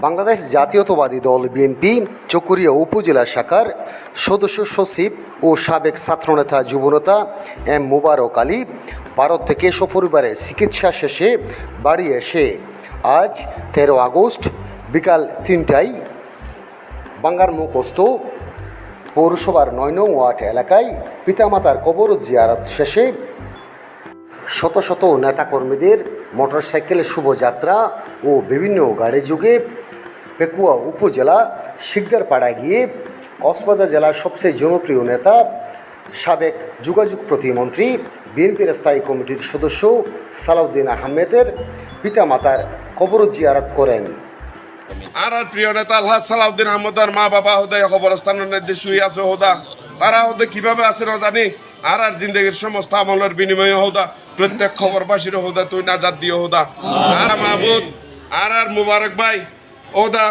বাংলাদেশ জাতীয়তাবাদী দল বিএনপি চকুরিয়া উপজেলা শাখার সদস্য সচিব ও সাবেক ছাত্রনেতা যুবনেতা এম মুবারক আলী ভারত থেকে সপরিবারে চিকিৎসা শেষে বাড়ি এসে আজ তেরো আগস্ট বিকাল তিনটায় বাঙ্গার মুখস্থ পৌরসভার নয় নং ওয়ার্ড এলাকায় পিতামাতার কবর জিয়ারত শেষে শত শত নেতাকর্মীদের মোটরসাইকেল, শুভযাত্রা ও বিভিন্ন গাড়ি যুগে পেকুয়া উপজেলা শিকদারপাড়ায় গিয়ে কক্সবাজার জেলার সবচেয়ে জনপ্রিয় নেতা, সাবেক যোগাযোগ প্রতিমন্ত্রী, বিএনপির স্থায়ী কমিটির সদস্য সালাউদ্দিন আহমেদের পিতামাতার কবর জিয়ারত করেন। আর আর প্রিয় নেতা, আল্লাহ সালাউদ্দিন আহমদ আর মা বাবা হোদায় খবরস্থানের নির্দেশ শুয়ে আছে হোদা। তারা হোদে কীভাবে আছে না জানি। আর আর জিন্দগির সমস্ত আমলের বিনিময়ে হোদা। প্রত্যেক খবরবাসীর হোদা, তুই নাজাদ দিও হোদা। আর মাহবুদ, আর আর মুবারক ভাই ওদা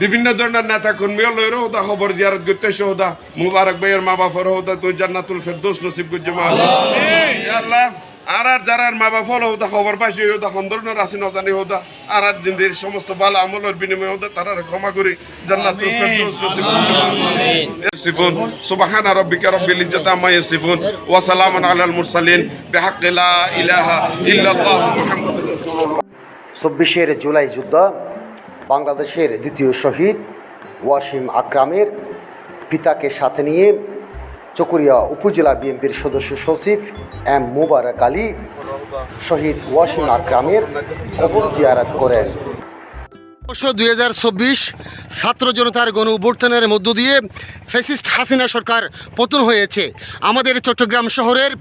বিভিন্ন ধরনের নেতা কর্মীও লইর হোদা খবর জিয়ারত করতেছে সোদা মুবারক ভাইয়ের মা বাপর হোদা তুই জান্নাতুল ফেরদোস নসিব গুজমা আল্লাহ। আর আর যারা মা বাপ হলো হোদা খবর পাইছে হোদা সন্দর্ণ রাশি নজানি হোদা আর আর জিন্দির সমস্ত ভালো আমলের বিনিময় হোদা তারা ক্ষমা করি জান্নাতুল ফেরদৌস নসিব সিফুন সুবহানা রাব্বিকা আম্মা ইয়াসিফুন ওয়া সালামুন আলাল মুরসালিন বিহাক্কি লা ইলাহা ইল্লাল্লাহু মুহাম্মাদুর রাসূলুল্লাহ। 26 জুলাই যুদ্ধ বাংলাদেশের দ্বিতীয় শহীদ ওয়াসিম আকরামের পিতাকে সাথে নিয়ে চকরিয়া উপজেলা বিএনপির সদস্য সচিব এম মুবারক আলী শহীদ ওয়াসিম আকরামের কবর জিয়ারাত করেন। দুই হাজার চব্বিশ ছাত্র জনতার গণ অভ্যুত্থানের মধ্য দিয়ে ফেসিস্ট হাসিনা সরকার পতন হয়েছে। আমাদের চট্টগ্রাম শহরের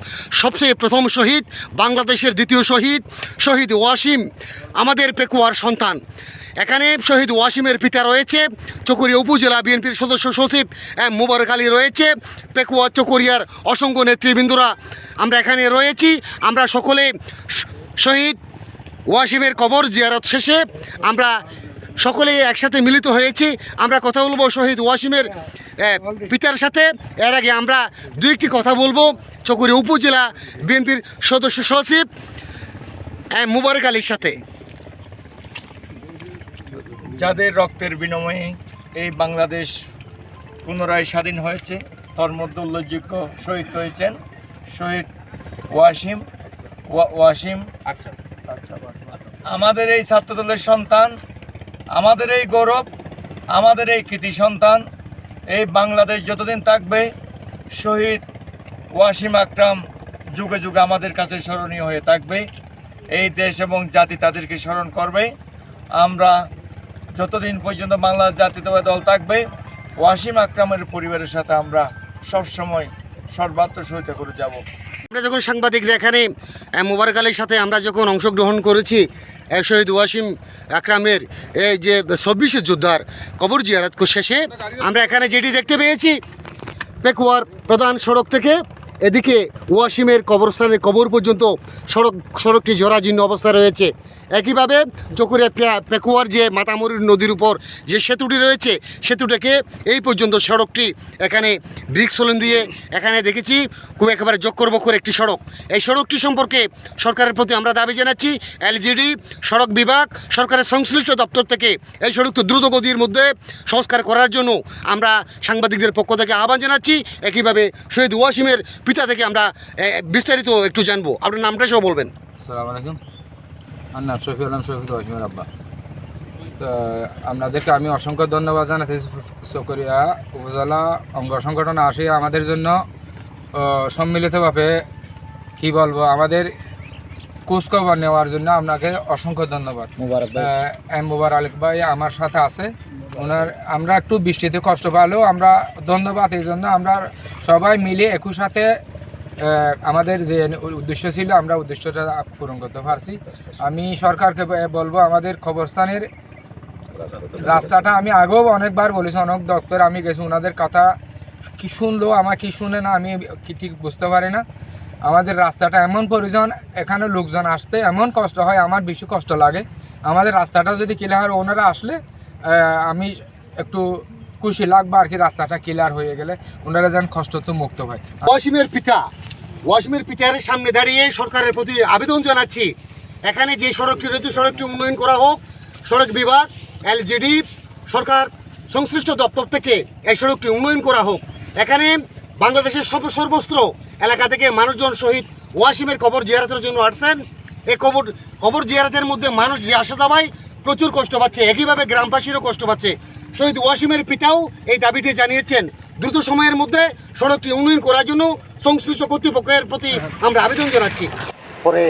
সবচেয়ে প্রথম শহীদ, বাংলাদেশের দ্বিতীয় শহীদ শহীদ ওয়াসিম, আমাদের পেকুয়ার সন্তান। এখানে শহীদ ওয়াসিমের পিতা রয়েছে, চকরিয়া উপজেলা বিএনপির সদস্য সচিব এম মুবারক আলী রয়েছে, পেকুয়া চকরিয়ার অসংখ্য নেতৃবৃন্দরা আমরা এখানে রয়েছি। আমরা সকলে শহীদ ওয়াসিমের কবর জিয়ারত শেষে আমরা সকলে একসাথে মিলিত হয়েছি। আমরা কথা বলব শহীদ ওয়াসিমের পিতার সাথে। এর আগে আমরা দু একটি কথা বলব। চকুরি উপজেলা বিএনপির সদস্য সচিব মুবারক আলীর সাথে। যাদের রক্তের বিনিময়ে এই বাংলাদেশ পুনরায় স্বাধীন হয়েছে, তার মধ্যে উল্লেখযোগ্য শহীদ হয়েছেন শহীদ ওয়াসিম, ওয়া- ওয়াসিম আমাদের এই ছাত্রদলের সন্তান আমাদের এই গৌরব, আমাদের এই কৃতি সন্তান, এই বাংলাদেশ যতদিন থাকবে, শহীদ ওয়াসিম আকরাম যুগে যুগে আমাদের কাছে স্মরণীয় হয়ে থাকবে। এই দেশ এবং জাতি তাদেরকে স্মরণ করবে। আমরা যতদিন পর্যন্ত বাংলা জাতীয়তাবাদী দল থাকবে, ওয়াসিম আকরামের পরিবারের সাথে আমরা সবসময় সর্বাত্ম সহিতা করে যাব। আমরা যখন সাংবাদিকরা এখানে মুবারক আলীর সাথে আমরা যখন অংশগ্রহণ করেছি শহীদ ওয়াসিম আকরামের এই যে চব্বিশে যোদ্ধার কবর জিয়ারত শেষে আমরা এখানে যেটি দেখতে পেয়েছি, পেকুয়ার প্রধান সড়ক থেকে। এদিকে ওয়াসিমের কবরস্থানের কবর পর্যন্ত সড়ক, সড়কটি জরাজীর্ণ অবস্থা রয়েছে। একইভাবে চকুরিয়া পেকুয়ার যে মাতামুরির নদীর উপর যে সেতুটি রয়েছে, সেতুটাকে এই পর্যন্ত সড়কটি এখানে ব্রিক্স সোলেন দিয়ে এখানে দেখেছি, খুব একেবারে জক্কর বক্কর একটি সড়ক। এই সড়কটি সম্পর্কে সরকারের প্রতি আমরা দাবি জানাচ্ছি, এলজিডি, সড়ক বিভাগ, সরকারের সংশ্লিষ্ট দপ্তর থেকে এই সড়কটি দ্রুত গতির মধ্যে সংস্কার করার জন্য আমরা সাংবাদিকদের পক্ষ থেকে আহ্বান জানাচ্ছি। একইভাবে শহীদ ওয়াসিমের পিতা থেকে আমরা বিস্তারিত একটু জানব। আপনার নামটা সব বলবেন। আসসালামু আলাইকুম। আমার নাম শফিউল আলম শফিক ওয়াসিমের আব্বা। আপনাদেরকে আমি অসংখ্য ধন্যবাদ জানাতে চকরিয়া উপজেলা অঙ্গ সংগঠন আসে আমাদের জন্য সম্মিলিতভাবে কি বলব আমাদের খোঁজখবর নেওয়ার জন্য আপনাকে অসংখ্য ধন্যবাদ। মুবারক এম মুবার আলিক ভাই আমার সাথে আছে। ওনার আমরা একটু বৃষ্টিতে কষ্ট পালেও আমরা ধন্যবাদ এই জন্য আমরা সবাই মিলে একই সাথে আমাদের যে উদ্দেশ্য ছিল, আমরা উদ্দেশ্যটা পূরণ করতে পারছি। আমি সরকারকে বলব, আমাদের খবরস্থানের রাস্তাটা আমি আগেও অনেকবার বলেছি, অনেক দপ্তর আমি গেছি ওনাদের কথা কি শুনলো, আমার কি শুনে না, আমি ঠিক বুঝতে পারি না। আমাদের রাস্তাটা এমন প্রয়োজন, এখানে লোকজন আসতে এমন কষ্ট হয়, আমার বেশি কষ্ট লাগে। আমাদের রাস্তাটা যদি ক্লিয়ার হয়, ওনারা আসলে আমি একটু খুশি লাগবে আর কি রাস্তাটা ক্লিয়ার হয়ে গেলে ওনারা যেন কষ্ট তো মুক্ত হয়। ওয়াসিমের পিতা, ওয়াসিমের পিতার সামনে দাঁড়িয়ে সরকারের প্রতি আবেদন জানাচ্ছি। এখানে যে সড়কটি রয়েছে, সড়কটি উন্নয়ন করা হোক, সড়ক বিভাগ, এলজিডি, সরকার সংশ্লিষ্ট দপ্তর থেকে এই সড়কটি উন্নয়ন করা হোক। এখানে বাংলাদেশের সব সর্বস্ত্র এলাকা থেকে মানুষজন শহীদ ওয়াসিমের কবর জিয়ারতের জন্য আসছেন। এই কবর কবর জিয়ারতের মধ্যে মানুষ যে আসা যাওয়ায় প্রচুর কষ্ট পাচ্ছে, একইভাবে গ্রামবাসীরও কষ্ট পাচ্ছে। শহীদ ওয়াসিমের পিতাও এই দাবিটি জানিয়েছেন। দ্রুত সময়ের মধ্যে সড়কটি উন্নয়ন করার জন্য সংশ্লিষ্ট কর্তৃপক্ষের প্রতি আমরা আবেদন জানাচ্ছি। পরে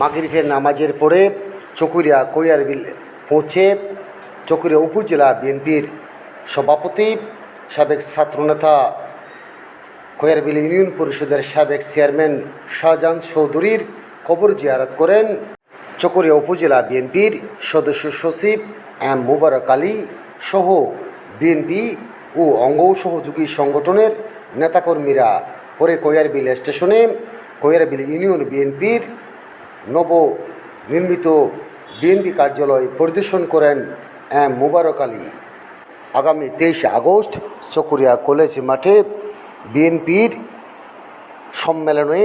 মাগরিবের নামাজের পরে চকুরিয়া কৈয়ারবিল পৌঁছে চকুরিয়া উপজেলা বিএনপির সভাপতি সাবেক ছাত্রনেতা কৈয়ারবিল ইউনিয়ন পরিষদের সাবেক চেয়ারম্যান শাহজাহান চৌধুরীর কবর জিয়ারত করেন। চকরিয়া উপজেলা বিএনপির সদস্য সচিব এম মুবারক আলী সহ বিএনপি ও অঙ্গ সহযোগী সংগঠনের নেতাকর্মীরা পরে কৈয়ারবিল স্টেশনে, কৈয়ারবিল ইউনিয়ন বিএনপির নব নির্মিত বিএনপি কার্যালয় পরিদর্শন করেন এম মুবারক আলী। আগামী তেইশে আগস্ট চকুরিয়া কলেজ মাঠে বিএনপির সম্মেলনে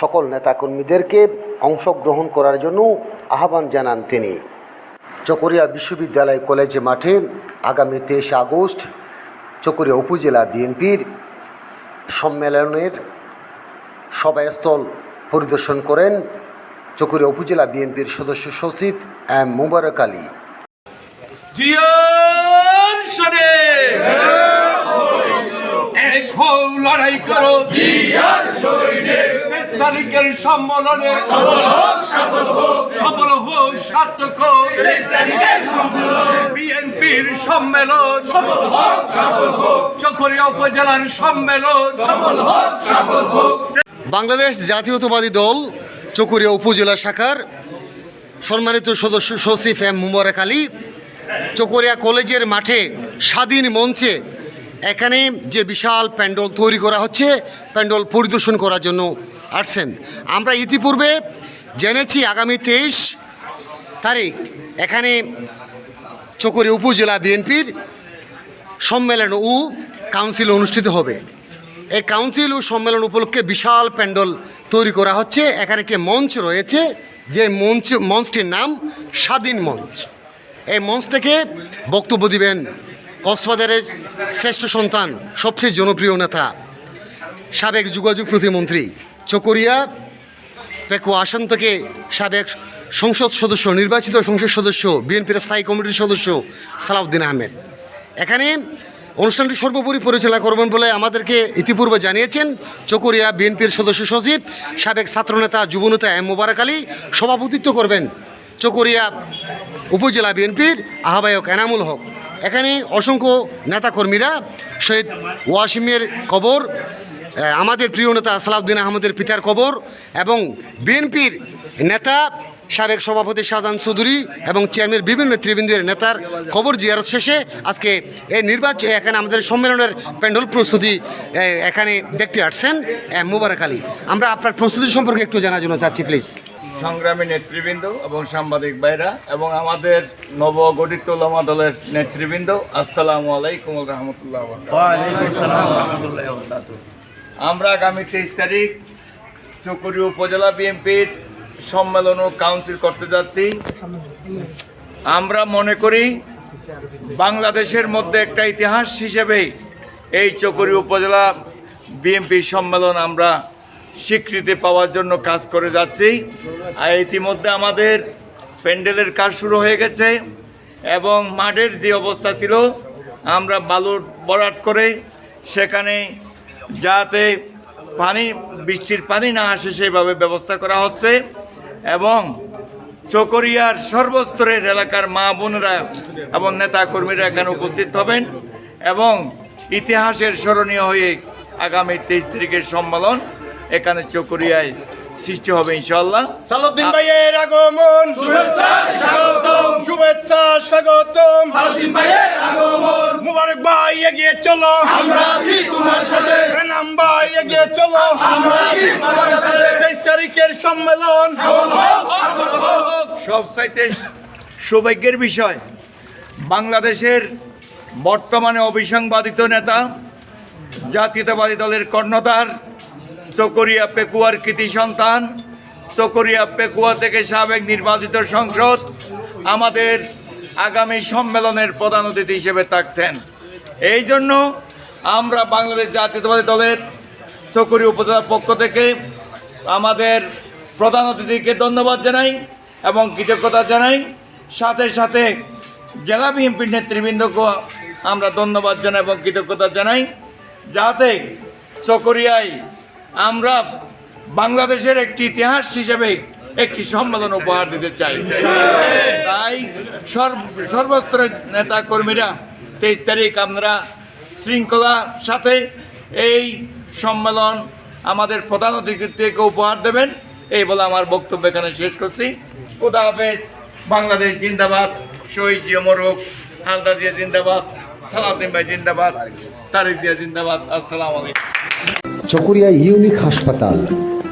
সকল নেতাকর্মীদেরকে অংশগ্রহণ করার জন্য আহ্বান জানান তিনি। চকরিয়া বিশ্ববিদ্যালয় কলেজ মাঠে আগামী তেইশে আগস্ট চকরিয়া উপজেলা বিএনপির সম্মেলনের সভাস্থল পরিদর্শন করেন চকরিয়া উপজেলা বিএনপির সদস্য সচিব এম মুবারক আলী। লড়াই করো। জিয়ার তারিখের সম্মেলনে সফল হোক সার্থক হোক তেইশ তারিখের সম্মেলন। বিএনপির সম্মেলন। সফল হোক সফল হোক। চকরিয়া উপজেলার সম্মেলন। সফল হোক সফল হোক। বাংলাদেশ জাতীয়তাবাদী দল চকুরিয়া উপজেলা শাখার সম্মানিত সদস্য সচিব এম মুবারক আলী চকরিয়া কলেজের মাঠে স্বাধীন মঞ্চে এখানে যে বিশাল প্যান্ডল তৈরি করা হচ্ছে প্যান্ডল পরিদর্শন করার জন্য আসছেন আমরা ইতিপূর্বে জেনেছি আগামী তেইশ তারিখ এখানে চকরিয়া উপজেলা বিএনপির সম্মেলন ও কাউন্সিল অনুষ্ঠিত হবে। এই কাউন্সিল ও সম্মেলন উপলক্ষে বিশাল প্যান্ডল তৈরি করা হচ্ছে। এখানে একটি মঞ্চ রয়েছে, যে মঞ্চ মঞ্চটির নাম স্বাধীন মঞ্চ। এই মঞ্চ থেকে বক্তব্য দিবেন কক্সবাজারের শ্রেষ্ঠ সন্তান, সবচেয়ে জনপ্রিয় নেতা, সাবেক যোগাযোগ প্রতিমন্ত্রী চকরিয়া পেকু আসন থেকে সাবেক সংসদ সদস্য, নির্বাচিত সংসদ সদস্য, বিএনপির স্থায়ী কমিটির সদস্য সালাউদ্দিন আহমেদ। এখানে অনুষ্ঠানটি সর্বোপরি পরিচালনা করবেন বলে আমাদেরকে ইতিপূর্বে জানিয়েছেন চকরিয়া বিএনপির সদস্য সচিব, সাবেক ছাত্রনেতা যুবনেতা এম মোবারক আলী। সভাপতিত্ব করবেন চকরিয়া উপজেলা বিএনপির আহ্বায়ক এনামুল হক। এখানে অসংখ্য নেতাকর্মীরা শহীদ ওয়াসিমের কবর আমাদের প্রিয় নেতা সালাউদ্দিন আহমদের পিতার কবর এবং বিএনপির নেতা সাবেক সভাপতি শাহজাহান চৌধুরী এবং চেয়ারম্যান বিভিন্ন নেতৃবৃন্দের নেতার কবর জিয়ারত শেষে আজকে এই নির্বাচন এখানে আমাদের সম্মেলনের প্যান্ডেল প্রস্তুতি এখানে দেখতে আসছেন মুবারক আলী। আমরা আপনার প্রস্তুতি সম্পর্কে একটু জানার জন্য চাচ্ছি প্লিজ। সংগ্রামী নেতৃবৃন্দ এবং সাংবাদিক ভাইরা এবং আমাদের নবগঠিত ওলামা দলের নেতৃবৃন্দ আসসালামু আলাইকুম রহমতুল্লাহ আমরা আগামী তেইশ তারিখ চকুরি উপজেলা বিএনপির সম্মেলন ও কাউন্সিল করতে যাচ্ছি। আমরা মনে করি বাংলাদেশের মধ্যে একটা ইতিহাস হিসেবে এই চকুরি উপজেলা বিএনপি সম্মেলন আমরা স্বীকৃতি পাওয়ার জন্য কাজ করে যাচ্ছি। আর ইতিমধ্যে আমাদের প্যান্ডেলের কাজ শুরু হয়ে গেছে এবং মাঠের যে অবস্থা ছিল, আমরা বালুর বরাট করে সেখানে যাতে পানি বৃষ্টির পানি না আসে সেভাবে ব্যবস্থা করা হচ্ছে। এবং চকরিয়ার সর্বস্তরের এলাকার মা বোনেরা এবং নেতা কর্মীরা এখানে উপস্থিত হবেন এবং ইতিহাসের স্মরণীয় হয়ে আগামী তেইশ তারিখের সম্মেলন এখানে চকরিয়ায় সৃষ্টি হবে ইনশাল্লাহ সালাউদ্দিন ভাইয়ের আগমন। শুভেচ্ছা স্বাগতম। শুভেচ্ছা স্বাগতম। সালাউদ্দিন ভাইয়ের আগমন। মুবারক ভাই এগিয়ে চলো। আমরা 23 তারিখের সম্মেলন। সবচাইতে সৌভাগ্যের বিষয়, বাংলাদেশের বর্তমানে অবিসংবাদিত নেতা, জাতীয়তাবাদী দলের কর্ণধার, চকরিয়া পেকুয়ার কৃতি সন্তান, চকরিয়া পেকুয়া থেকে সাবেক নির্বাচিত সংসদ, আমাদের আগামী সম্মেলনের প্রধান অতিথি হিসেবে থাকছেন। এই জন্য আমরা বাংলাদেশ জাতীয়তাবাদী দলের চকুরি উপজেলার পক্ষ থেকে আমাদের প্রধান অতিথিকে ধন্যবাদ জানাই এবং কৃতজ্ঞতা জানাই। সাথে সাথে জেলা বিএনপির নেতৃবৃন্দকে আমরা ধন্যবাদ জানাই এবং কৃতজ্ঞতা জানাই। যাতে চকরিয়ায় আমরা বাংলাদেশের একটি ইতিহাস হিসেবে একটি সম্মেলন উপহার দিতে চাই। তাই সর্ব সর্বস্তরের নেতা কর্মীরা তেইশ তারিখ আমরা শৃঙ্খলার সাথে এই সম্মেলন আমাদের প্রধান অতিথিকে উপহার দেবেন। এই বলে আমার বক্তব্য এখানে শেষ করছি। খুদা হাফেজ। বাংলাদেশ জিন্দাবাদ। শহীদ জিয়া মরুক। হালদা জিয়া জিন্দাবাদ। সালাউদ্দিন ভাই জিন্দাবাদ। তারিক জিয়া জিন্দাবাদ। আসসালামু আলাইকুম। চকরিয়া ইউনিক হাসপাতাল।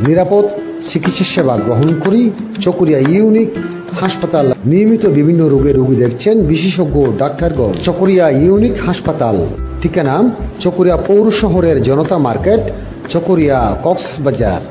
নিরাপদ চিকিৎসা সেবা গ্রহণ করি চকুরিয়া ইউনিক হাসপাতাল। নিয়মিত বিভিন্ন রোগের রোগী দেখছেন বিশেষজ্ঞ ডাক্তারগণ। চকরিয়া ইউনিক হাসপাতাল। ঠিকানা চকরিয়া পৌর শহরের জনতা মার্কেট চকরিয়া কক্সবাজার।